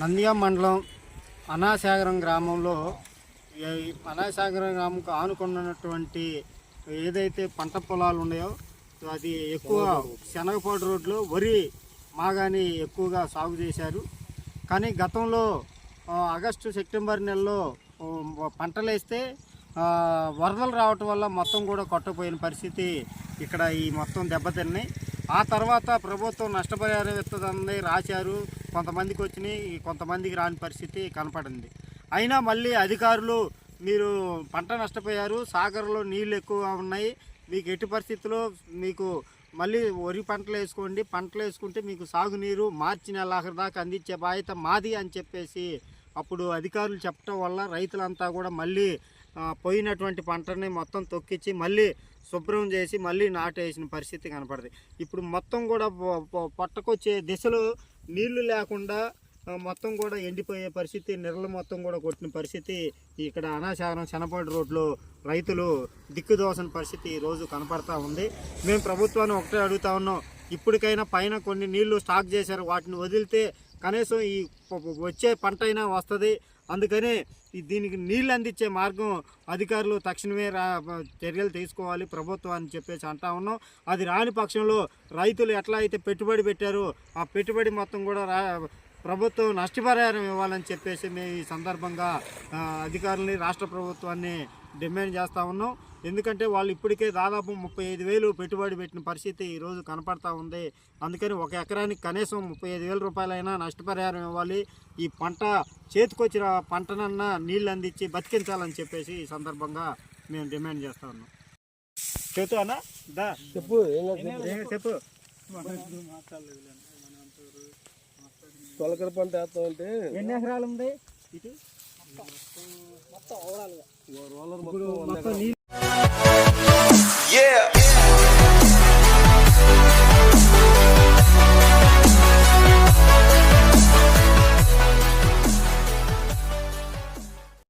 నంద్యాల మండలం అనాసాగరం గ్రామంలో అనాసాగరం గ్రామంకు ఆనుకున్నటువంటి ఏదైతే పంట పొలాలు ఉన్నాయో అది ఎక్కువ శనగపాటు రోడ్లో వరి మాగాని ఎక్కువగా సాగు చేశారు. కానీ గతంలో ఆగస్టు సెప్టెంబర్ నెలలో పంటలేస్తే పంటలు వేస్తే వరదలు రావటం వల్ల మొత్తం కూడా కొట్టపోయిన పరిస్థితి ఇక్కడ ఈ మొత్తం దెబ్బతిన్నాయి. ఆ తర్వాత ప్రభుత్వం నష్టపరిహారం ఇస్తుందని రాశారు. కొంతమందికి వచ్చినాయి కొంతమందికి రాని పరిస్థితి కనపడింది. అయినా మళ్ళీ అధికారులు మీరు పంట నష్టపోయారు సాగర్లో నీళ్ళు ఎక్కువ ఉన్నాయి మీకు ఎట్టి పరిస్థితుల్లో మీకు మళ్ళీ వరి పంటలు వేసుకోండి పంటలు వేసుకుంటే మీకు సాగునీరు మార్చి నెలాఖరు దాకా అందించే బాధ్యత మాది అని చెప్పేసి అప్పుడు అధికారులు చెప్పడం వల్ల రైతులంతా కూడా మళ్ళీ పోయినటువంటి పంటని మొత్తం తొక్కించి మళ్ళీ శుభ్రం చేసి మళ్ళీ నాటేసిన పరిస్థితి కనపడుతుంది ఇప్పుడు మొత్తం కూడా పట్టకొచ్చే దిశలో నీళ్ళు లేకుండా మొత్తం కూడా ఎండిపోయే పరిస్థితి నెరలు మొత్తం కూడా కొట్టిన పరిస్థితి ఇక్కడ అనాశాగరం శనపాడు రోడ్లో రైతులు దిక్కుదోసిన పరిస్థితి ఈరోజు రోజు కనపడతా ఉంది. మేము ప్రభుత్వాన్ని ఒకటే అడుగుతా ఉన్నాం ఇప్పటికైనా పైన కొన్ని నీళ్ళు స్టాక్ చేశారు వాటిని వదిలితే కనీసం ఈ వచ్చే పంట అయినా వస్తుంది. అందుకనే దీనికి నీళ్ళు అందించే మార్గం అధికారులు తక్షణమే రా చర్యలు తీసుకోవాలి ప్రభుత్వం అని చెప్పేసి అంటా ఉన్నాం. అది రాని పక్షంలో రైతులు ఎట్లా అయితే పెట్టుబడి పెట్టారో ఆ పెట్టుబడి మొత్తం కూడా రా ప్రభుత్వం నష్టపరిహారం ఇవ్వాలని చెప్పేసి మేము ఈ సందర్భంగా అధికారులని రాష్ట్ర ప్రభుత్వాన్ని డిమాండ్ చేస్తూ ఉన్నాం. ఎందుకంటే వాళ్ళు ఇప్పటికే దాదాపు ముప్పై ఐదు వేలు పెట్టుబడి పెట్టిన పరిస్థితి ఈరోజు కనపడతా ఉంది. అందుకని ఒక ఎకరానికి కనీసం ముప్పై ఐదు వేల రూపాయలైనా నష్టపరిహారం ఇవ్వాలి. ఈ పంట చేతికొచ్చిన పంటనన్నా నీళ్ళు అందించి బతికించాలని చెప్పేసి ఈ సందర్భంగా మేము డిమాండ్ చేస్తా ఉన్నాం. చెబుతా అన్న. దా. చెప్పు చెప్పు. తొలకర పంట వేస్తాం అంటే ఎన్ని ఎకరాలు ఉంది? ఇటు రోలర్ ఇప్పుడు మొత్తం నీళ్ళు